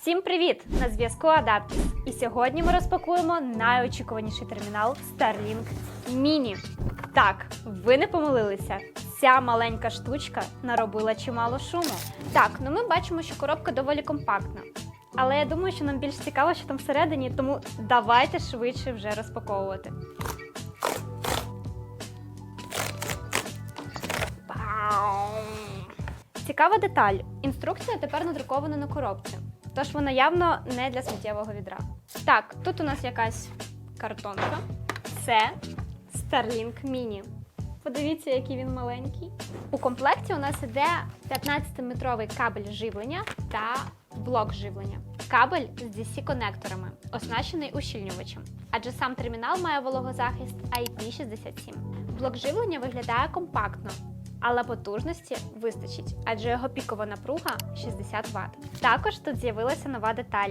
Всім привіт! На зв'язку Adaptis. І сьогодні ми розпакуємо найочікуваніший термінал Starlink Mini. Так, ви не помилилися. Ця маленька штучка наробила чимало шуму. Так, ну ми бачимо, що коробка доволі компактна. Але я думаю, що нам більш цікаво, що там всередині, тому давайте швидше вже розпаковувати. Цікава деталь. Інструкція тепер надрукована на коробці. Тож вона явно не для сміттєвого відра. Так, тут у нас якась картонка. Це Starlink Mini. Подивіться, який він маленький. У комплекті у нас іде 15-метровий кабель живлення та блок живлення. Кабель з DC-конекторами, оснащений ущільнювачем, адже сам термінал має вологозахист IP67. Блок живлення виглядає компактно, але потужності вистачить, адже його пікова напруга 60 Вт. Також тут з'явилася нова деталь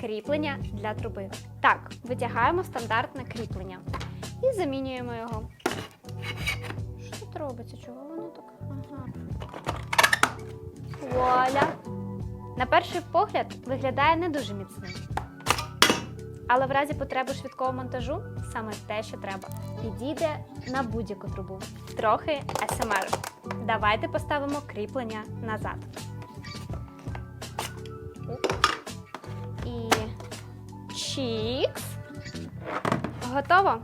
кріплення для труби. Так, витягаємо стандартне кріплення і замінюємо його. Що тут робиться? Чого воно так? Ага. Вуаля! На перший погляд виглядає не дуже міцним. Але в разі потреби швидкого монтажу саме те, що треба. Підійде на будь-яку трубу. Трохи СМР. Давайте поставимо кріплення назад. І чікс. Готово.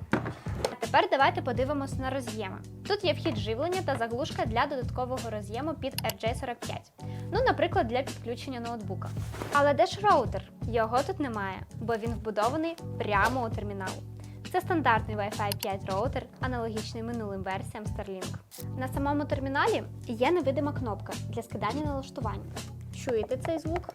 Тепер давайте подивимось на роз'єми. Тут є вхід живлення та заглушка для додаткового роз'єму під RJ45. Ну, наприклад, для підключення ноутбука. Але де ж роутер? Його тут немає, бо він вбудований прямо у термінал. Це стандартний Wi-Fi 5 роутер, аналогічний минулим версіям Starlink. На самому терміналі є невидима кнопка для скидання налаштувань. Чуєте цей звук?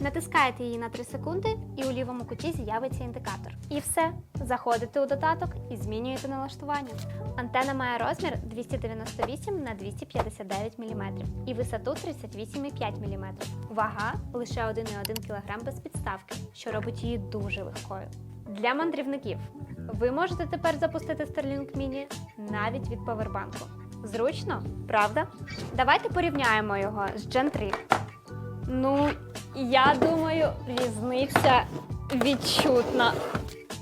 Натискаєте її на 3 секунди, і у лівому куті з'явиться індикатор. І все. Заходите у додаток і змінюєте налаштування. Антена має розмір 298 на 259 мм і висоту 38,5 мм. Вага лише 1,1 кг без підставки, що робить її дуже легкою. Для мандрівників ви можете тепер запустити Starlink Mini навіть від повербанку. Зручно, правда? Давайте порівняємо його з Gen 3. Ну, я думаю, різниця відчутна.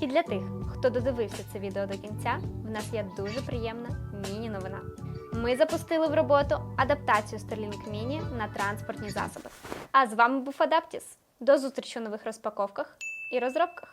І для тих, хто додивився це відео до кінця, в нас є дуже приємна міні-новина. Ми запустили в роботу адаптацію Starlink Mini на транспортні засоби. А з вами був Адаптіс. До зустрічі у нових розпаковках і розробках.